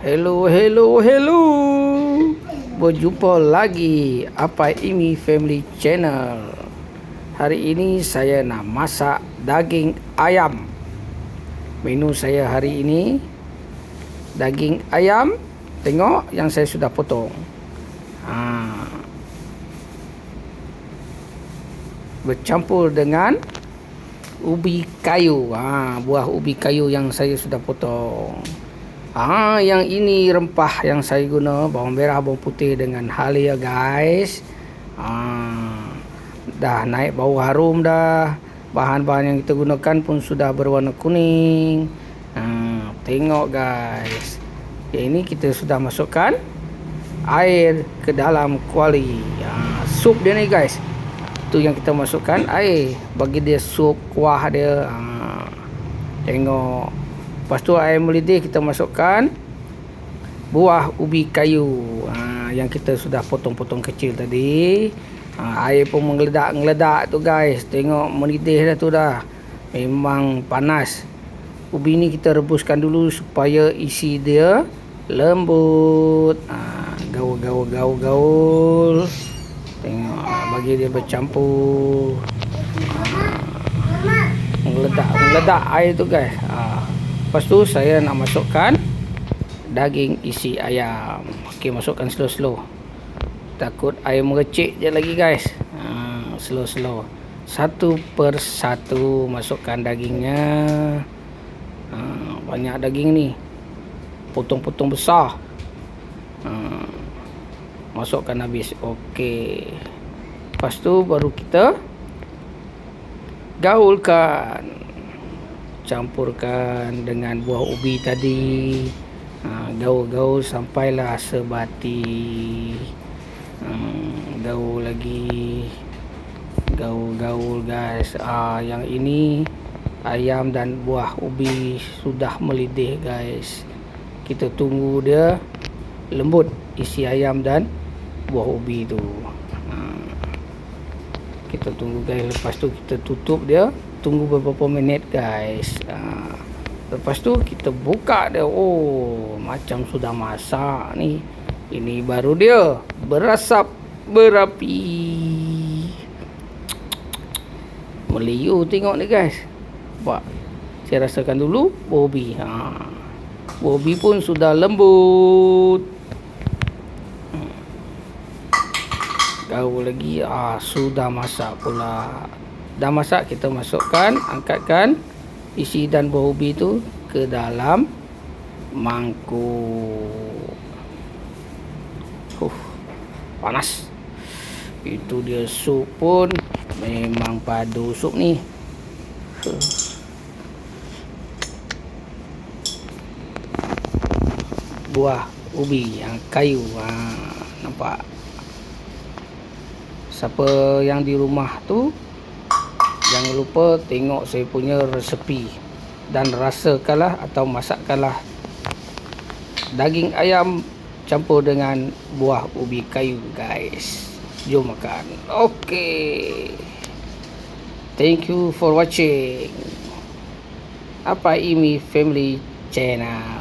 Hello, hello, hello. Berjumpa lagi apa ini Family Channel. Hari ini saya nak masak daging ayam. Menu saya hari ini daging ayam. Tengok yang saya sudah potong. Ha. Bercampur dengan ubi kayu. Ha, buah ubi kayu yang saya sudah potong. Ah, yang ini rempah yang saya guna bawang merah, bawang putih dengan halia guys. Ah, dah naik bau harum dah. Bahan-bahan yang kita gunakan pun sudah berwarna kuning. Ah, tengok guys. Yang ini kita sudah masukkan air ke dalam kuali. Ah, sup dia ni guys. Tu yang kita masukkan air bagi dia sup kuah dia. Ah, tengok Lepas tu air mendidih kita masukkan buah ubi kayu ha, yang kita sudah potong-potong kecil tadi. Ha, air pun menggeledak-geledak tu guys. Tengok mendidih dah tu dah. Memang panas. Ubi ni kita rebuskan dulu supaya isi dia lembut. Ha, gaul-gaul-gaul-gaul. Tengok ha, bagi dia bercampur. Ha, menggeledak-geledak air tu guys. Ha, Lepas tu saya nak masukkan daging isi ayam. Okey, masukkan slow-slow. Takut air merecik je lagi guys. Ha, slow-slow. Satu per satu masukkan dagingnya. Ha, banyak daging ni. Potong-potong besar. Ha, masukkan habis. Okey. Lepas tu baru kita gaulkan campurkan dengan buah ubi tadi. Ha, gaul-gaul sampailah sebati. Hmm, gaul lagi. Gaul-gaul guys. Ah yang ini ayam dan buah ubi sudah melidih guys. Kita tunggu dia lembut isi ayam dan buah ubi tu. Ha, kita tunggu guys. Lepas tu kita tutup dia tunggu beberapa minit guys. Ha. lepas tu kita buka dia. Oh macam sudah masak ni. Ini baru dia. Berasap berapi. Meliu tengok ni guys. Nampak? saya rasakan dulu bobi. Ha. bobi pun sudah lembut. Gaul lagi. Ah sudah masak pula dah masak kita masukkan angkatkan isi dan buah ubi tu ke dalam mangkuk. Uh, panas. Itu dia sup pun. Memang padu sup ni. Buah ubi yang kayu. Ha, nampak? Siapa yang di rumah tu jangan lupa tengok saya punya resepi dan rasakanlah atau masakkanlah daging ayam campur dengan buah ubi kayu guys. Jom makan. Okay thank you for watching. Apa ini family channel